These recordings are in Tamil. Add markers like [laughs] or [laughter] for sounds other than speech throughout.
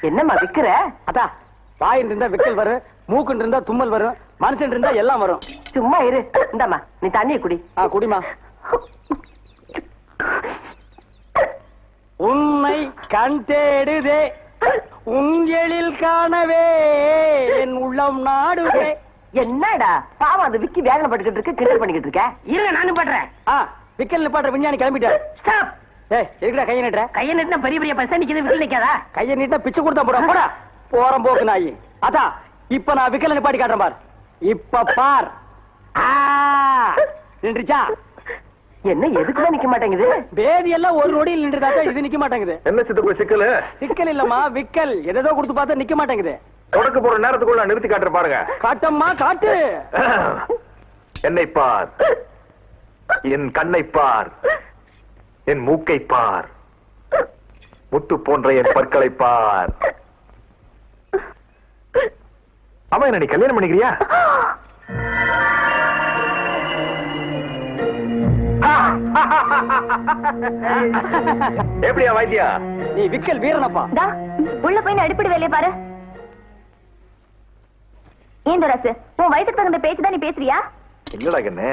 என்னம்மா விக்கிற? அதா. வாயின் இருந்தா விக்கல் வரும் மூக்குன்னு இருந்தா தும்மல் வரும் மனுஷன் இருந்தா எல்லாம் வரும். சும்மா இரு. இந்தாம்மா நீ தண்ணியை குடி. ஆ குடிமா உன்னை கண் தேடுதே உங்களில் காணவே என் உள்ளம் நாடுவே என்னடா? பாவம் அது விக்கி வேதனை பட்டுக்கிட்டு இருக்கு கிண்டல் பண்ணிக்கிட்டு இருக்க? இருங்க நானும் பண்றேன் ஆ விக்கல் நிப்பாட்டுற விஞ்ஞானி கிளம்பிட்டாரு. ஸ்டாப். எதுக்குடா கையை நீட்டுற? கையை நிறுத்தின பெரிய பெரிய பசங்க நிக்கிறது விக்கல் நிக்காதா? கையை நீட்டா பிச்சை கொடுத்தா போடா போடா. போறம் போக்கு நாயி. அதா இப்ப நான் விக்கல நிப்பாட்டி காட்டுறேன் பார். இப்ப பார். ஆ நின்றுச்சா? என்ன எதுக்குமே நிக்க மாட்டேங்குது? பேதி எல்லாம் ஒரு நொடியில் நின்றுதாக்கா இது நிக்க மாட்டேங்குது. என்ன சித்தப்பு சிக்கலு? சிக்கல் இல்லம்மா விக்கல். எதோ கொடுத்து பார்த்தா நிக்க மாட்டேங்குது. தொடக்க போற நேரத்துக்குள்ள நான் நிறுத்தி காட்டுற பாருங்க. காட்டம்மா காட்டு. என்னை பார். என் கண்ணை பார். என் மூக்கை பார். முத்து போன்ற என் பற்களை பார். அவன் என்ன நீ கல்யாணம் பண்ணிக்கிறியா? எப்படியா வைத்தியா? நீ விக்கல் வீரனப்பா. டா உள்ள போய் அடிப்படை வேலையை பாரு. ஏன் துராசு உன் வயசுக்கு தகுந்த பேச்சு தான் நீ பேசுறியா? இல்லடா கண்ணு.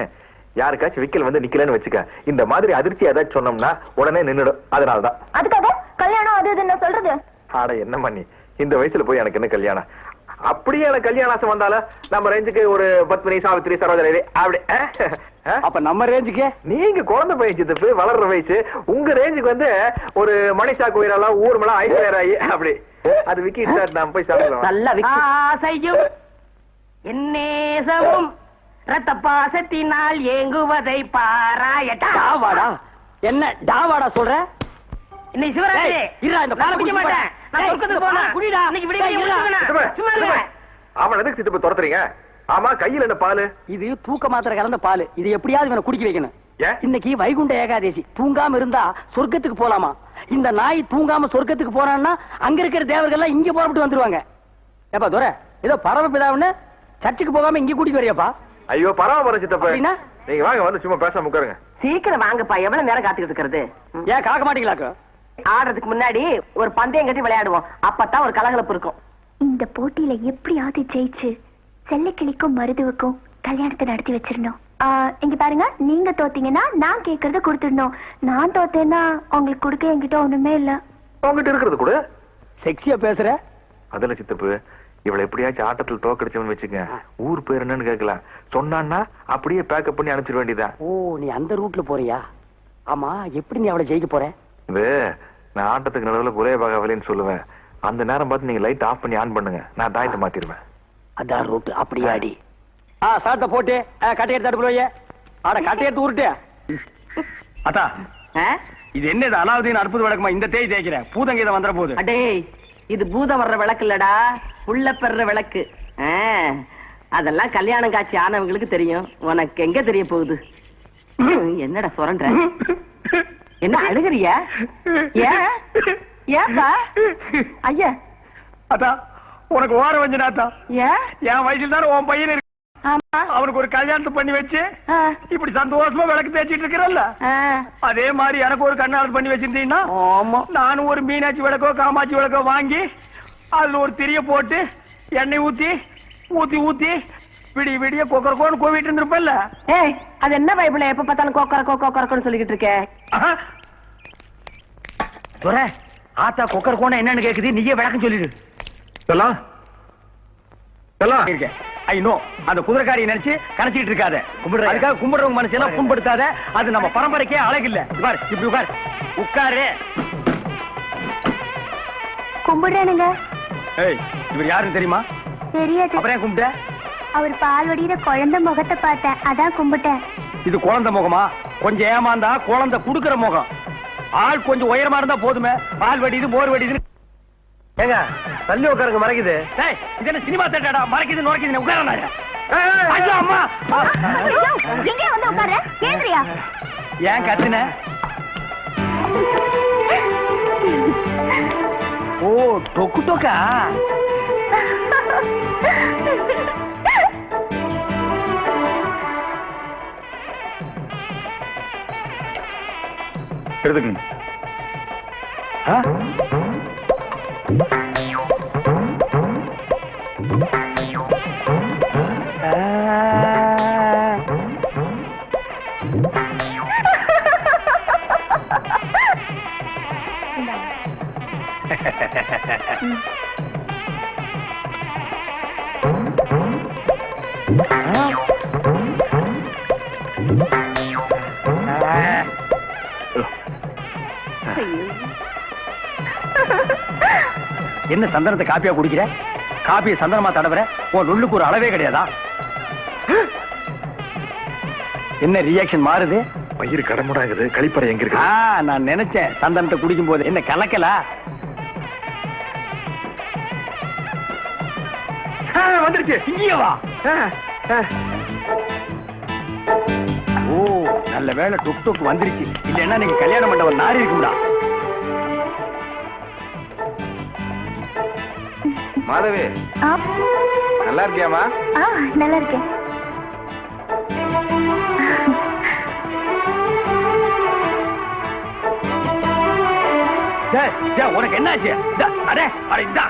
யாருக்காச்சும் விக்கல் வந்து நிக்கலன்னு வச்சுக்க இந்த மாதிரி அதிர்ச்சி ஏதாச்சும் சொன்னோம்னா உடனே நின்னுடும். அதனாலதான். அதுக்காக கல்யாணம் அது இதுன்னு சொல்றது? ஆட என்ன பண்ணி இந்த வயசுல போய் எனக்கு என்ன கல்யாணம்? அப்படியே எனக்கு கல்யாண ஆசை வந்தாலும் நம்ம ரேஞ்சுக்கு ஒரு பத்மினி சாவித்திரி சரோஜரி அப்படி. அப்ப நம்ம ரேஞ்சுக்கு நீங்க குழந்தை பையன் சித்தப்பு வளர்ற வயசு. உங்க ரேஞ்சுக்கு வந்து ஒரு மணிஷா கோயிலெல்லாம் ஊர்மலாம் ஐஸ்வர்யாயி அப்படி. அது விக்கி சார் நான் போய் சாப்பிடலாம் நல்லா விக்கி. ஆசையும் என்னேசமும். ரத்த பாசத்தினால் ஏங்குவதை பாராயட்டா. டாவாடா? என்ன டாவாடா சொல்ற? இன்னைக்கு சிவராத்திரி. ஏய், இருடா, இந்த நான் பாலை குடிக்க மாட்டேன். நான் சொர்க்கத்துக்கு பாலை குடிடா. இன்னைக்கு விடிய. விடுங்க சும்மா இருங்க. அவன் எதுக்கு சித்தப்பு துரத்துறீங்க? ஆமா கையில என்ன பாலு? இது தூக்க மாத்திரை கலந்த பால். இது எப்படியாவது இவனை குடிக்க வைக்கணும். ஏன்? இன்னைக்கு வைகுண்ட ஏகாதேசி. தூங்காம இருந்தா சொர்க்கத்துக்கு போலாமா? இந்த நாய் தூங்காம சொர்க்கத்துக்கு போறான்னா அங்க இருக்கிற தேவர்கள் எல்லாம் இங்க புறப்பட்டு வந்துருவாங்க. ஏப்பா துரை ஏதோ பரமபிதாவுன்னு சர்ச்சுக்கு போகாம இங்க கூட்டிட்டு வரியாப்பா? ஐயோ பரவாயில்ல சித்தப்பு? நீங்க வாங்க வந்து சும்மா பேசாம உட்காருங்க. சீக்கிரம் வாங்கப்பா எவ்வளவு நேரம் காத்துக்கிட்டு இருக்கிறது. ஏன் காக்க மாட்டீங்களாக்கோ? ஆடுறதுக்கு முன்னாடி ஒரு பந்தயம் கட்டி விளையாடுவோம். அப்பதான் ஒரு கலகலப்பு இருக்கும். இந்த போட்டியில எப்படியாவது ஜெயிச்சு செல்லக்கிளிக்கும் மருதுவுக்கும் கல்யாணத்தை நடத்தி வச்சிடணும். இங்க பாருங்க நீங்க தோத்தீங்கன்னா நான் கேக்குறத கொடுத்துடணும். நான் தோத்தேன்னா உங்களுக்கு கொடுக்க என்கிட்ட ஒண்ணுமே இல்ல. உங்ககிட்ட இருக்கிறது கூட. செக்ஸியா பேசுற? அதுல சித்தப்பு? இவளை எப்படியாச்சும் ஆட்டத்துல தோக்கடிச்சவன் வச்சுக்க. ஊர் பேர் என்னன்னு கேட்கலாம். சொன்னான்னா அப்படியே பேக்கப் பண்ணி அனுப்பிச்சிட வேண்டியதான் ஓ நீ அந்த ரூட்ல போறியா? ஆமா எப்படி நீ அவளை ஜெயிக்க போற? இது நான் ஆட்டத்துக்கு நடுவுல ஒரே பகவலின்னு சொல்லுவேன். அந்த நேரம் பார்த்து நீங்க லைட் ஆஃப் பண்ணி ஆன் பண்ணுங்க. நான் தாயத்தை மாத்திருவேன் அதான் ரூட் அப்படியே அடி. ஆ சாட்டை போட்டு கட்டை எடுத்து அடுப்புல வைய ஆட கட்டை எடுத்து உருட்டு. அத்தா? இது என்னது? அலாவுதீன் அற்புத விளக்கமா இந்த தேய் தேய்க்கிறேன். பூதங்கீதம் வந்துட போகுது அடேய் இது பூதம் வர்ற விளக்கு இல்லடா. உள்ள பெற விளக்கு. அதெல்லாம் கல்யாணம் காட்சி ஆனவங்களுக்கு தெரியும். உனக்கு எங்க தெரிய போகுது? என்னடா சுரண்ட என்ன அழுகுறியா? ஏப்பா? ஐயா. அத்தா உனக்கு ஓர வஞ்சனாத்தா என் வயசுல தானே உன் பையன் இருக்கு. அவனுக்கு ஒரு கல்யாணத்தை பண்ணி வச்சு இப்படி சந்தோஷமா விளக்கு தேய்ச்சிட்டு இருக்கிறல்ல. அதே மாதிரி எனக்கு ஒரு கண்ணாடி பண்ணி வச்சிருந்தீங்கன்னா நானும் ஒரு மீனாட்சி விளக்கோ காமாட்சி விளக்கோ வாங்கி அதுல ஒரு திரிய போட்டு எண்ணெய் ஊத்தி ஊத்தி ஊத்தி விடிய விடிய கொக்கரக்கோன்னு கோவிட்டு இருந்திருப்பல்ல? ஏய் அது என்ன பைபிள்? எப்ப பார்த்தாலும் கோக்கர கோக்கரன்னு சொல்லிக்கிட்டு இருக்க. துரை ஆத்தா கொக்கர் கோணம் என்னன்னு கேக்குது? நீயே விளக்கம் சொல்லிடு. சொல்லலாம் சொல்லலாம் இருக்கேன் ஐ நோ. அந்த குதிரைக்காரியை நினைச்சு கணச்சிட்டு இருக்காத. கும்பிடுற அதுக்காக கும்பிடுறவங்க மனசு எல்லாம் புண்படுத்தாத. அது நம்ம பரம்பரைக்கே அழகில்ல. உட்கார் இப்படி உட்கார். உட்காரு. கும்பிடுறேனுங்க. ஏய் இவர் யாருன்னு தெரியுமா? தெரியாது. அப்புறம் கும்பிட்ட? அவர் பால் வடிகிற குழந்தை முகத்தை பார்த்தேன். அதான் கும்பிட்டேன். இது குழந்தை முகமா? கொஞ்சம் ஏமாந்தா குழந்தை குடுக்கிற முகம். ஆள் கொஞ்சம் உயரமா இருந்தா போதுமே. பால் வடிது மோர் வடிது ஏங்க தள்ளி உட்காருங்க மறைக்குது. டேய் இது என்ன சினிமா தேட்டடா மறைக்குது நுழைக்குது உட்கார ஐயோ அம்மா. எங்கே வந்து உட்காரு கேந்திரியா ஏன் கத்துன? ఓ టొక్కు టొక ఎదుగు என்ன சந்தனத்தை காப்பியா குடிக்கிற? காப்பியை சந்தனமா தடவுற? உன் நுள்ளுக்கு ஒரு அளவே கிடையாதா? என்ன ரியாக்ஷன் மாறுது? வயிறு கடமுடாங்குது கழிப்பறை எங்க இருக்கு? நான் நினைச்சேன் சந்தனத்தை குடிக்கும் போது என்ன கலக்கல? வந்துருச்சு. இங்கே வா. ஓ நல்ல வேளை டுக் டுக் வந்துருச்சு. இல்லைன்னா நீங்க கல்யாண மண்டபம் நாரி இருக்கும்டா. மாதவி நல்லா இருக்கியாமா ஆ நல்லா இருக்கேன். டேய், டேய், உனக்கு என்னாச்சு? அடே அட இந்தா.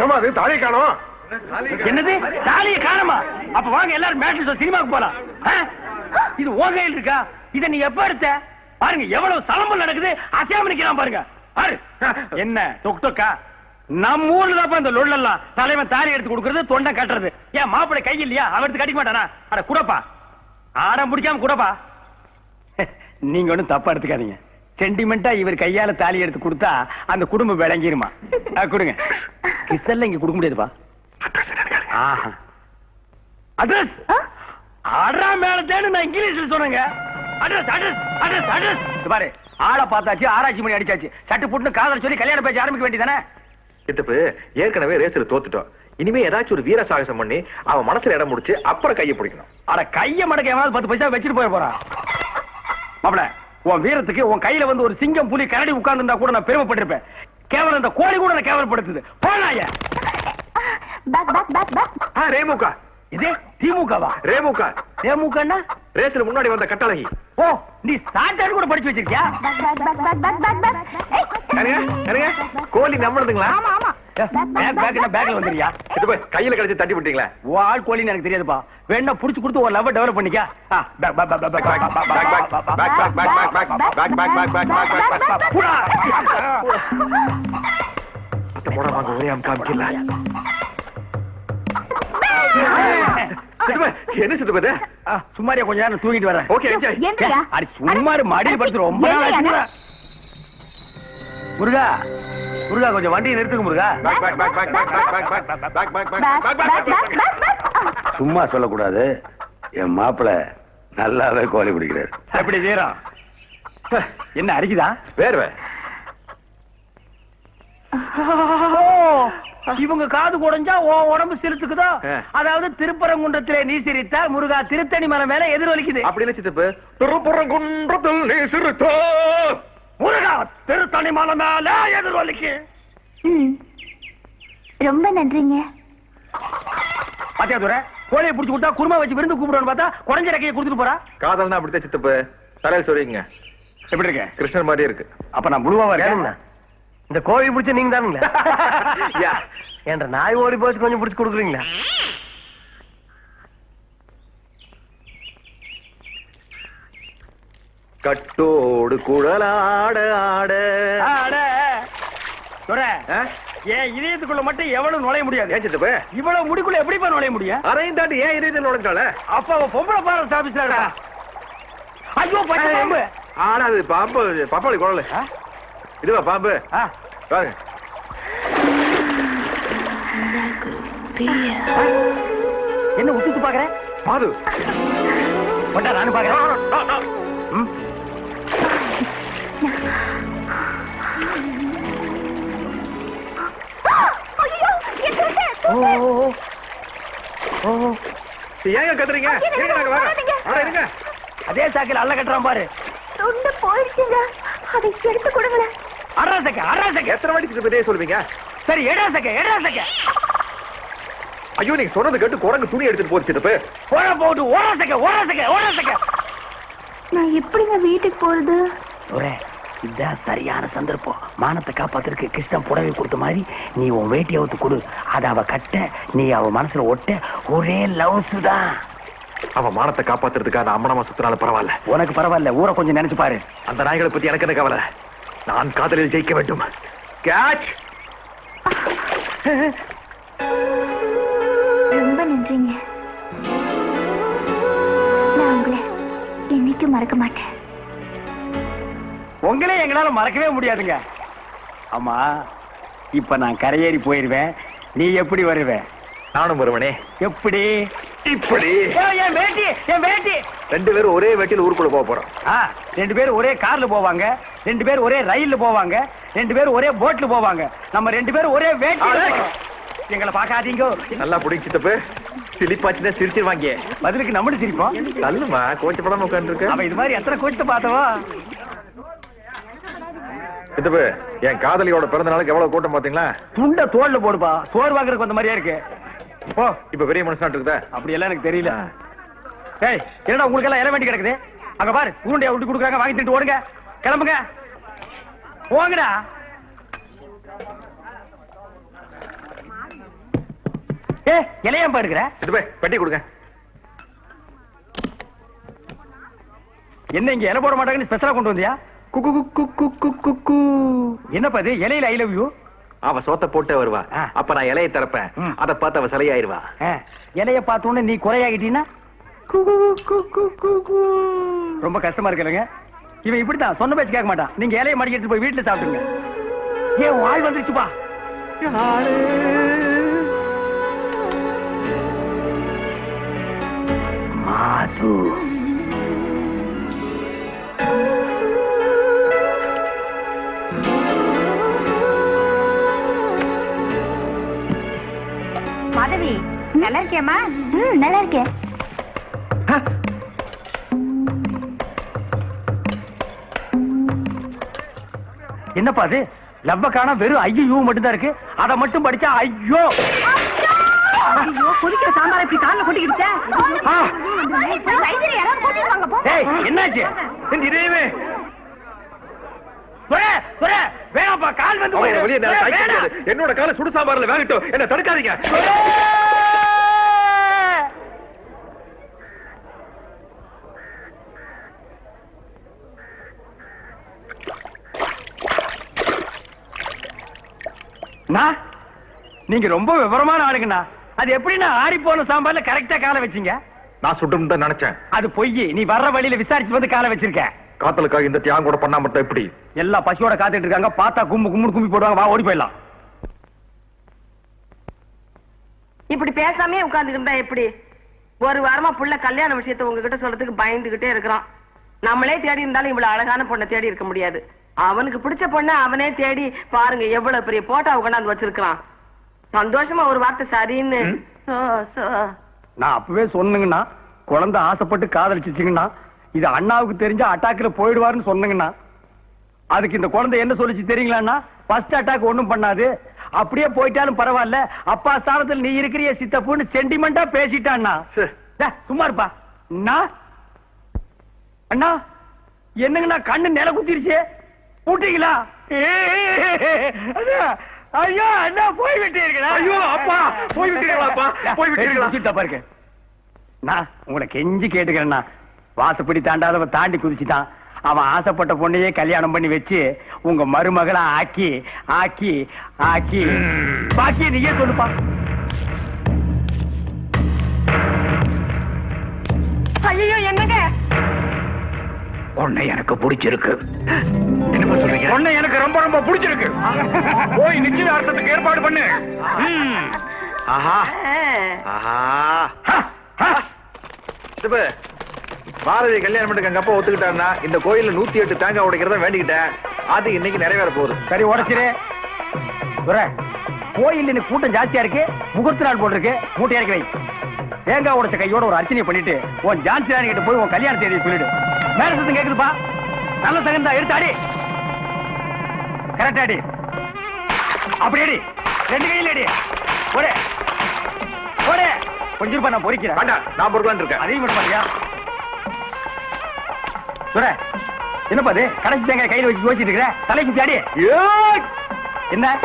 என்னமா அது? தாலி காணும்? என்னது? தாலிய காணமா? அப்ப வாங்க எல்லாரும் மேட்ரிஸ் சினிமாக்கு போலாம். இது ஓ கையில் இருக்கா? இத நீ எப்ப எடுத்த? பாருங்க எவ்வளவு சலம்பல் நடக்குது. அசையாம நிக்கலாம் பாருங்க. பாரு. என்ன தொக் தொக்கா? நம்ம ஊர்ல தான் இந்த லொல்லெல்லாம். தலைவன் தாலி எடுத்து கொடுக்கறது தொண்டை கட்டுறது. ஏன் மாப்பிள்ளை கை இல்லையா? அவன் எடுத்து கட்டிக்க மாட்டானா? அட குடப்பா. ஆடம் பிடிக்காம குடப்பா. நீங்க ஒண்ணும் தப்பா எடுத்துக்காதீங்க. சென்டிமெண்டா இவர் கையால தாலி எடுத்து கொடுத்தா அந்த குடும்பம் விளங்கிருமா? கொடுங்க. கிசல்ல இங்க கொடுக்க முடியாதுப்பா. ஆஹா. அட்ரஸ் மேலத்தேன்னு நான் இங்கிலீஷ்ல சொன்னேங்க. அட்ரஸ் அட்ரஸ் அட்ரஸ் பாரு ஆளை பார்த்தாச்சு ஆராய்ச்சி பண்ணி அடிச்சாச்சு. சட்டு புட்டு காதல் சொல்லி கல்யாணம் பேச்சு ஆரம்பிக்க வேண்டியதானே சித்தப்பு ஏற்கனவே ரேஸ்ல தோத்துட்டோம். இனிமே ஏதாச்சும் ஒரு வீர சாகசம் பண்ணி அவன் மனசுல இடம் முடிச்சு அப்புறம் கையை பிடிக்கணும். அட கைய மடக்க எவனாவது பத்து பைசா வச்சுட்டு போய் போறான் மாப்பிள உன் வீரத்துக்கு உன் கையில வந்து ஒரு சிங்கம் புலி கரடி உட்கார்ந்து கூட நான் பெருமைப்பட்டிருப்பேன். கேவலம் இந்த கோழி கூட நான் கேவலப்படுத்துது. போனாய. பேக் பேக் பேக் பேக் ஆ, ரேமுகா. இது திமுகவா? ரேமுகா. திமுகன்னா ரேஸ்ல முன்னாடி வந்த கட்டழகி. ஓ நீ சாட்டாடு கூட படிச்சு வச்சிருக்கியா? கோழி நம்மளுதுங்களா ஆமா ஆமா. பேக் பேக்னா பேக்ல வந்துறியா சித்தப்பு கையில கிடைச்சு தட்டி விட்டீங்களா? உன் ஆள் கோழின்னு எனக்கு தெரியாதுப்பா. வேணா புடிச்சு கொடுத்து ஒரு லவ் டெவலப் பண்ணிக்க என்ன சொல்லுவது சும்மாரியா கொஞ்ச நேரம் தூங்கிட்டு வரேன் ஓகே அடி சும்மாரு மடியில் படுத்து ரொம்ப முருகா முருகா கொஞ்சம் வண்டியை நிறுத்துங்க முருகா சும்மா சொல்லக்கூடாது. என் மாப்பிள நல்லாவே கோழி பிடிக்கிறாரு. எப்படி வீரம்? என்ன அரிக்குதா? வேர்வை. இவங்க காது குடைஞ்சா உன் உடம்பு சிரித்துக்குதோ. அதாவது திருப்பரங்குன்றத்திலே நீ சிரித்தா முருகா திருத்தணி மலை மேல எதிரொலிக்குது. அப்படி இல்ல சித்தப்பு. திருப்புறங்குன்றத்தில் நீ சிறுத்தோ முருகா திருத்தணி மலை மேல எதிரொலிக்கு. ரொம்ப நன்றிங்க. பாத்தியா துரை? கோழியை புடிச்சு கொடுத்தா குருமா வச்சு விருந்து கூப்பிடுவான்னு பார்த்தா குறைஞ்ச ரெக்கையை கொடுத்துட்டு போறா. காதல்னா அப்படித்தான் சித்தப்பு. தலையில் சொல்லிங்க எப்படி இருக்க? கிருஷ்ணர் மாதிரியே இருக்கு. அப்ப நான் முழுவா இருக்கேன்? இந்த கோழி பிடிச்ச நீங்க தானுங்களா. [laughs] யா. என்ற நாய் ஓடி போச்சு கொஞ்சம் பிடிச்சு கொடுக்குறீங்களா? கட்டோடு குழலாட ஆட. அட. என் இதயத்துக்குள்ள மட்டும் எவ்வளவு நுழைய முடியாது. ஏன் சித்தப்பு? இவ்வளவு முடிக்குள்ள எப்படிப்பா நுழைய முடியும்? அதையும் தாண்டி ஏன் இதயத்தில் நுழைஞ்சால அப்ப அவ பொம்பளை பாரல் இருக்கா ஐயோ பாம்பு. ஆனா அது பாம்பு பப்பாளி குழல் ஆ? இதுவா பாம்பு? ஆ, பாருங்க. என்ன உத்து பாக்குற? மாது. கொண்டா நானும் பாக்குறேன். ஏங்க கத்துறீங்க? இருங்க, நாங்க. அட இருங்க. அதே சாக்கில் அல்ல கட்டுறான் பாரு. துண்டு போயிடுச்சுங்க. அதை எடுத்து கொடுங்களேன். அடா சக்க எத்தனை வாட்டி சித்தப்பு இதே சொல்லுவீங்க? சரி எடா சக்க எடா சக்க ஐயோ நீங்க சொன்னது கேட்டு குரங்கு துணி எடுத்துட்டு போச்சு சித்தப்பு. ஓட போட்டு ஓட சக்க ஓட சக்க ஓட சக்க நான் எப்படிங்க வீட்டுக்கு போறது? ஒரே இதான் சரியான சந்தர்ப்பம். மானத்தை காப்பாத்துறதுக்கு கிருஷ்ணன் புடவை கொடுத்த மாதிரி நீ உன் வேட்டி அவுத்து கொடு. அதை அவ கட்ட நீ அவ மனசுல ஒட்ட ஒரே லவ்ஸ் தான். அவன் மானத்தை காப்பாத்துறதுக்காக நான் அம்மனமா சுத்தினாலும் பரவாயில்ல. உனக்கு பரவாயில்ல ஊரை கொஞ்சம் நினைச்சு பாரு. அந்த நாய்களை பத்தி எனக்கு என்ன கவலை? நான் காதலில் ஜெயிக்க வேண்டும். கேட்ச் ரொம்ப நன்றிங்க. நான் உங்களை என்னைக்கும் மறக்க மாட்டேன். உங்களே எங்களால மறக்கவே முடியாதுங்க. ஆமா இப்ப நான் கரையேறி போயிருவேன். நீ எப்படி வருவ? நானும் வருவனே. எப்படி? இப்படி. என் வேட்டி என் வேட்டி. ரெண்டு பேரும் ஒரே வெட்டியில் ஊருக்குள்ள போக போறோம். ஆ, ரெண்டு பேரும் ஒரே கார்ல போவாங்க. ரெண்டு பேரும் ஒரே ரயில்ல போவாங்க. ரெண்டு பேரும் ஒரே போட்ல போவாங்க. நம்ம ரெண்டு பேரும் ஒரே வேட்டி எங்களை பார்க்காதீங்க. நல்லா பிடிச்சிட்டப்பு சிலிப்பாச்சுன்னா சிரிச்சிருவாங்க. பதிலுக்கு நம்மளும் சிரிப்போம். நல்லுமா கோச்ச படம் உட்காந்துருக்க அவ இது மாதிரி எத்தனை கூட்டு பார்த்தவா? சித்தப்பு என் காதலியோட பிறந்த நாளுக்கு எவ்வளவு கூட்டம் பாத்தீங்களா துண்ட தோல்ல போடுப்பா. சோறு வாங்குறதுக்கு வந்த மாதிரியா இருக்கு. ஓ இப்ப பெரிய மனுஷனா இருக்குதா? அப்படி எல்லாம் எனக்கு தெரியல. ஏய் என்னடா உங்களுக்கு எல்லாம் இற வேண்டி கிடக்குது? அங்க பாரு உருண்டையா விட்டு கொடுக்குறாங்க வாங்கி தின்ட்டு ஓடுங்க. கிளம்புங்க. போங்கடா. ஏ இலையம் பாருக்கிற சித்தப்பு பெட்டி கொடுங்க. என்ன இங்க இலை போட மாட்டாங்கன்னு ஸ்பெஷலா கொண்டு வந்தியா? என்னப்பா இது இலையில ஐ லவ் யூ அவ சோத்த போட்டே வருவா. அப்ப நான் இலையை திறப்பேன். அத பார்த்து அவ சிலையாயிருவா இலைய பார்த்தோன்னு நீ குறையாகிட்டீன்னா ரொம்ப கஷ்டமா இருக்குல்லங்க இவன் இப்படித்தான் சொன்ன பேச்சு கேட்க மாட்டான் நீங்க இலைய மடிக்க எடுத்து போய் வீட்டுல சாப்பிடுங்க ஏன் வாய் வந்துருச்சுப்பா மாது நல்லா இருக்கியம்மா ம் நல்லா இருக்கேன் என்னப்பா அது? லவ்வ காணா வெறும் ஐயோ மட்டும் தான் இருக்கு. அதை மட்டும் படிச்சா ஐயோ! கொதிக்கிற சாம்பார் இப்படி கால்ல என்னாச்சு? இதேவே கால் வந்து. என்னோட கால சுடு சாம்பார்ல வேகட்டும். என்ன தடுக்காதீங்க துரை! அண்ணா, நீங்க ரொம்ப விவரமான ஆளுங்கண்ணா. அது எப்படின்னா ஆறி போன சாம்பார்ல கரெக்டா காலை வச்சீங்க. நான் சுட்டும் தான் நினைச்சேன். அது பொய் நீ வர்ற வழியில விசாரிச்சு வந்து காலை வச்சிருக்க. காத்தலுக்காக இந்த தியாகம் கூட பண்ணா மட்டும் எப்படி? எல்லா பசியோட காத்துட்டு இருக்காங்க. பார்த்தா கும்பு கும்பு கும்பி போடுவாங்க. வா ஓடி போயிடலாம். இப்படி பேசாமே உட்கார்ந்து இருந்தா எப்படி? ஒரு வாரமா புள்ள கல்யாண விஷயத்தை உங்ககிட்ட சொல்றதுக்கு பயந்துகிட்டே இருக்கிறான். நம்மளே தேடி இருந்தாலும் இவ்வளவு அழகான பொண்ணை தேடி இருக்க முடியாது. அவனுக்கு பிடிச்ச பொண்ணை அவனே தேடி பாருங்க எவ்வளவு பெரிய போட்டோ கொண்டாந்து வச்சிருக்கான் சந்தோஷமா ஒரு வார்த்தை சரின்னு. நான் அப்பவே சொன்னுங்கண்ணா குழந்தை ஆசைப்பட்டு காதலிச்சிச்சிங்கண்ணா இது அண்ணாவுக்கு தெரிஞ்சா அட்டாக்ல போயிடுவாருன்னு சொன்னுங்கண்ணா அதுக்கு இந்த குழந்தை என்ன சொல்லிச்சு தெரியுங்களாண்ணா ஃபர்ஸ்ட் அட்டாக் ஒண்ணும் பண்ணாது அப்படியே போயிட்டாலும் பரவாயில்ல அப்பா ஸ்தானத்தில் நீ இருக்கிறிய சித்தப்புன்னு சென்டிமெண்டா பேசிட்டான்னா சும்மா இருப்பா அண்ணா அண்ணா என்னங்கண்ணா கண்ணு நில குத்திருச்சு பூட்டிங்களா ஐயோ அண்ணா போய் விட்டீர்களா ஐயோ, அப்பா, போய் விட்டீர்களாப்பா? போய் விட்டீர்களா? குதிச்சுட்டா பாருங்க. நான் உங்களை கெஞ்சி கேட்டுக்கிறேன்னா வாசப்படி தாண்டாதவன் தாண்டி குதிச்சுட்டான். அவன் ஆசைப்பட்ட பொண்ணையே கல்யாணம் பண்ணி வச்சு உங்க மருமகளை ஆக்கி ஆக்கி ஆக்கி. பாக்கி நீயே சொல்லுப்பா. ஐயோ என்னங்க? உன்னை எனக்கு பிடிச்சிருக்கு. என்னமா சொல்றீங்க? பொண்ணு எனக்கு ரொம்ப ரொம்ப பிடிச்சிருக்கு. போய் நிச்சயதார்த்தத்துக்கு ஏற்பாடு பண்ணு. ஆஹா. ஆஹா. சித்தப்பு, பாரதி கல்யாணம் பண்ணிட்டு எங்க அப்பா ஒத்துக்கிட்டாருன்னா இந்த கோயில்ல நூத்தி எட்டு தேங்காய் உடைக்கிறத வேண்டிக்கிட்டேன். அது இன்னைக்கு நிறைவேற போகுது. சரி உடைச்சிரு. கோயில் இன்னைக்கு கூட்டம் ஜாஸ்தியா இருக்கு. முகூர்த்த நாள் போட்டிருக்கு. மூட்டை இறக்கி வை. தேங்காய் உடைச்ச கையோட ஒரு அர்ச்சனை பண்ணிட்டு உன் ஜான்சி ராணி கிட்ட போய் உன் கல்யாண தேதியை சொல்லிடு. மேல சத்தம் கேக்குதுப்பா. நல்ல தகுந்தா எடுத்து அடி. கரெக்ட் அடி. அப்படி அடி. ரெண்டு கையில அடி. ஒரே ஒரே கொஞ்சம் நான் பொறிக்கிறேன். வேண்டாம் நான் பொறுக்கலான்னு இருக்கேன். அதையும் விட மாட்டியா? துரை என்னப்பா அது கடைசி தேங்காய் கையில வச்சு யோசிச்சுட்டு இருக்கிற? தலை குத்தி அடி. என்ன?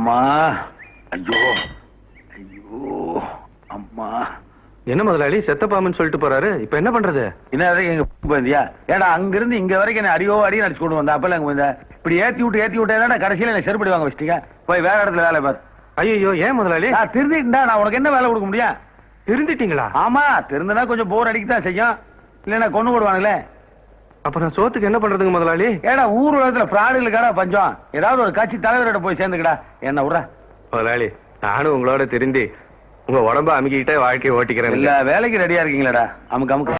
அம்மா. ஐயோ ஐயோ அம்மா. என்ன முதலாளி செத்த பாம்புன்னு சொல்லிட்டு போறாரு. இப்ப என்ன பண்றது? என்ன எங்க போயிருந்தியா ஏடா அங்க இருந்து இங்க வரைக்கும் என்ன அடியோ அடி நடிச்சு கொண்டு வந்தா. அப்பல அங்க வந்த இப்படி ஏத்தி விட்டு ஏத்தி விட்டா கடைசியில என்ன செருப்படி வாங்க வச்சிட்டீங்க? போய் வேற இடத்துல வேலை பாரு. ஐயோ ஏன் முதலாளி? நான் திருந்திட்டா நான் உனக்கு என்ன வேலை கொடுக்க முடியும்? திருந்திட்டீங்களா? ஆமா திருந்தனா கொஞ்சம் போர் அடிக்கத்தான் செய்யும். இல்லைன்னா கொண்டு போடுவானுங்களே. அப்ப நான் சோத்துக்கு என்ன பண்றதுங்க முதலாளி? ஏடா ஊர் உலகத்துல பிராடுகளுக்காடா பஞ்சம்? ஏதாவது ஒரு கட்சி தலைவரோட போய் சேர்ந்துக்கடா. என்ன விடுற முதலாளி நானும் உங்களோட திருந்தி உங்க உடம்ப அமுக்கிட்டே வாழ்க்கையை ஓட்டிக்கிறேன். எல்லா வேலைக்கு ரெடியா இருக்கீங்களாடா. அமுக்கு அமுக்கு.